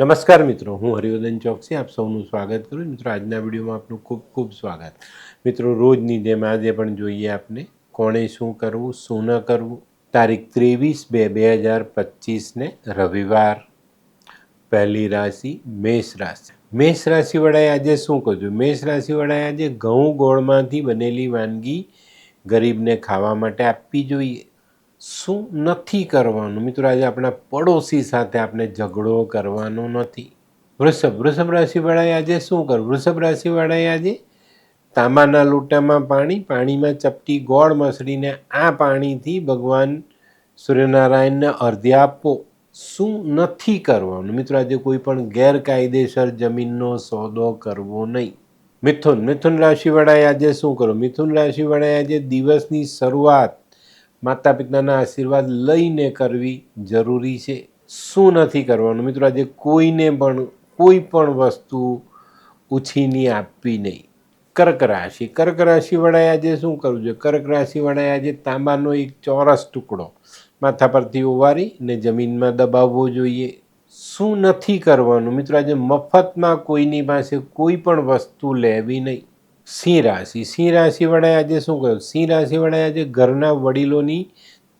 નમસ્કાર મિત્રો, હું હરિવર્ધન ચોકસી, આપ સૌનું સ્વાગત કરું મિત્રો, આજના વિડીયોમાં આપનું ખૂબ ખૂબ સ્વાગત. મિત્રો, રોજની જેમ આજે પણ જોઈએ આપને, કોણે શું કરવું, શું ન કરવું? તારીખ ત્રેવીસ બે બે હજાર પચીસને રવિવાર, પહેલી રાશિ, મેષ રાશિ. મેષ રાશિવાળાએ આજે શું કર્યું? મેષ રાશિવાળાએ આજે ઘઉં ગોળમાંથી બનેલી વાનગી ગરીબને ખાવા માટે આપવી જોઈએ. શું નથી કરવાનું? મિત્રો, આજે આપણા પડોશી સાથે આપણે ઝઘડો કરવાનો નથી. વૃષભ વૃષભ રાશિવાળાએ આજે શું કરવું વૃષભ રાશિવાળાએ આજે તાંબાના લોટામાં પાણી, પાણીમાં ચપટી ગોળ મસળીને આ પાણીથી ભગવાન સૂર્યનારાયણને અર્ધ્ય આપવો શું નથી કરવાનું? મિત્રો, આજે કોઈ પણ ગેરકાયદેસર જમીનનો સોદો કરવો નહીં. મિથુન મિથુન રાશિવાળાએ આજે શું કરવું મિથુન રાશિવાળાએ આજે દિવસની શરૂઆત માતા પિતાના આશીર્વાદ લઈને કરવી જરૂરી છે. શું નથી કરવાનું? મિત્રો, આજે કોઈને પણ, કોઈ પણ વસ્તુ ઉછીની આપવી નહીં. કર્ક રાશિ. કર્ક રાશિવાળાએ આજે શું કરવું જોઈએ? કર્ક રાશિવાળાએ આજે તાંબાનો એક ચોરસ ટુકડો માથા પરથી ઓવારી ને જમીનમાં દબાવવો જોઈએ. શું નથી કરવાનું? મિત્રો, આજે મફતમાં કોઈની પાસે કોઈ પણ વસ્તુ લેવી નહીં. સિંહ રાશિ. સિંહ રાશિવાળાએ આજે શું કહ્યું? સિંહ રાશિવાળાએ આજે ઘરના વડીલોની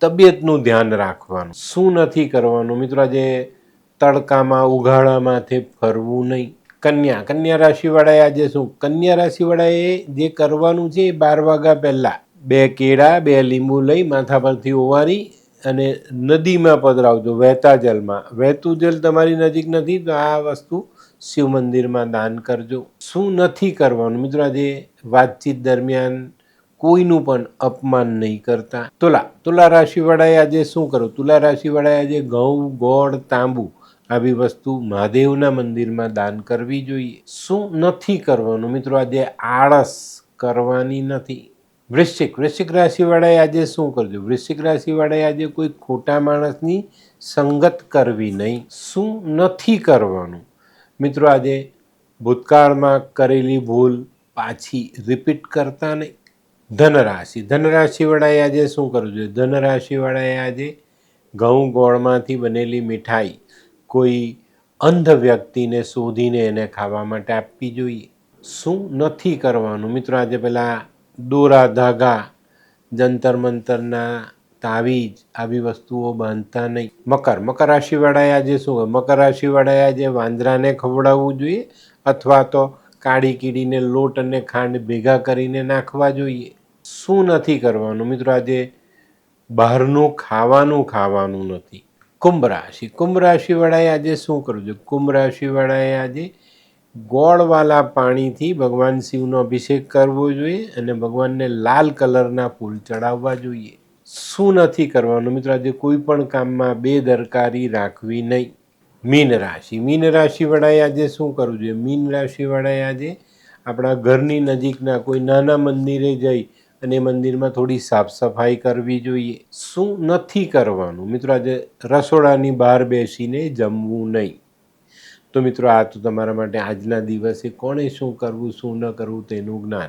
તબિયતનું ધ્યાન રાખવાનું. શું નથી કરવાનું? મિત્રો, આજે તડકામાં ઉઘાડા માથે ફરવું નહીં. કન્યા. કન્યા રાશિવાળાએ આજે શું? કન્યા રાશિવાળાએ જે કરવાનું છે એ બાર વાગ્યા પહેલાં બે કેળા, બે લીંબુ લઈ માથા પરથી ઓવારી અને નદીમાં પધરાવજો. વહેતા જલમાં. વહેતું જલ તમારી નજીક નથી, તો આ વસ્તુ શિવ મંદિરમાં દાન કરજો. શું નથી કરવાનું? મિત્રો, આજે વાતચીત દરમિયાન કોઈનું પણ અપમાન નહીં કરતા. તુલા તુલા રાશિવાળાએ આજે શું કરવું તુલા રાશિવાળાએ આજે ઘઉં, ગોળ, તાંબુ આવી વસ્તુ મહાદેવના મંદિરમાં દાન કરવી જોઈએ. શું નથી કરવાનું? મિત્રો, આજે આળસ કરવાની નથી. વૃશ્ચિક વૃશ્ચિક રાશિવાળાએ આજે શું કરજો વૃશ્ચિક રાશિવાળાએ આજે કોઈ ખોટા માણસની સંગત કરવી નહીં. શું નથી કરવાનું? મિત્રો, આજે ભૂતકાળમાં કરેલી ભૂલ પાછી રિપીટ કરતા નહીં. ધનરાશિ. ધનરાશિવાળાએ આજે શું કરવું જોઈએ ધનરાશિવાળાએ આજે ઘઉં ગોળમાંથી બનેલી મીઠાઈ કોઈ અંધ વ્યક્તિને શોધીને એને ખાવા માટે આપવી જોઈએ. શું નથી કરવાનું? મિત્રો, આજે પહેલાં દોરા, ધાગા જંતર મંતરના તાવીજ આવી વસ્તુઓ બાંધતા નહીં. મકર મકર રાશિવાળાએ આજે શું હોય મકર રાશિવાળાએ આજે વાંદરાને ખવડાવવું જોઈએ અથવા તો કાળી કીડીને લોટ અને ખાંડ ભેગા કરીને નાખવા જોઈએ. શું નથી કરવાનું? મિત્રો, આજે બહારનું ખાવાનું ખાવાનું નથી. કુંભ રાશિ, કુંભ રાશિવાળાએ આજે શું કરવું જોઈએ કુંભ રાશિવાળાએ આજે ગોળવાળા પાણીથી ભગવાન શિવનો અભિષેક કરવો જોઈએ અને ભગવાનને લાલ કલરના ફૂલ ચડાવવા જોઈએ. શું નથી કરવાનું મિત્રો? આજે કોઈ પણ કામમાં બેદરકારી રાખવી નહીં. મીન રાશિ. મીન રાશિવાળાએ આજે શું કરવું જોઈએ? મીન રાશિવાળાએ આજે આપણા ઘરની નજીકના કોઈ નાના મંદિરે જઈ અને મંદિરમાં થોડી સાફ સફાઈ કરવી જોઈએ. શું નથી કરવાનું? મિત્રો, આજે રસોડાની બહાર બેસીને જમવું નહીં. તો મિત્રો, આ તો તમારા માટે આજના દિવસે કોણે શું કરવું, શું ન કરવું તેનું જ્ઞાન.